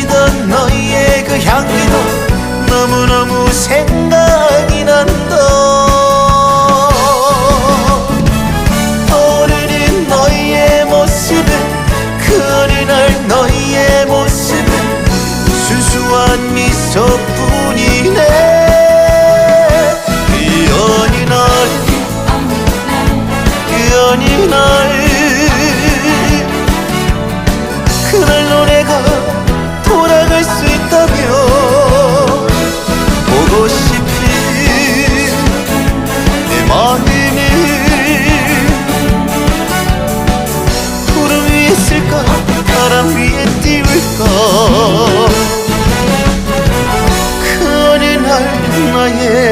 지나치던 너의 그 향기도 너무너무 생각이 난다. 어른인 너의 모습은 그 어린날 너의 모습은 순수한 미소뿐이네. 그 어린 날 한다면 보고 싶은 내 마음을 구름 위에 있을까? 바람 위에 띄울까? 그날날 그 나의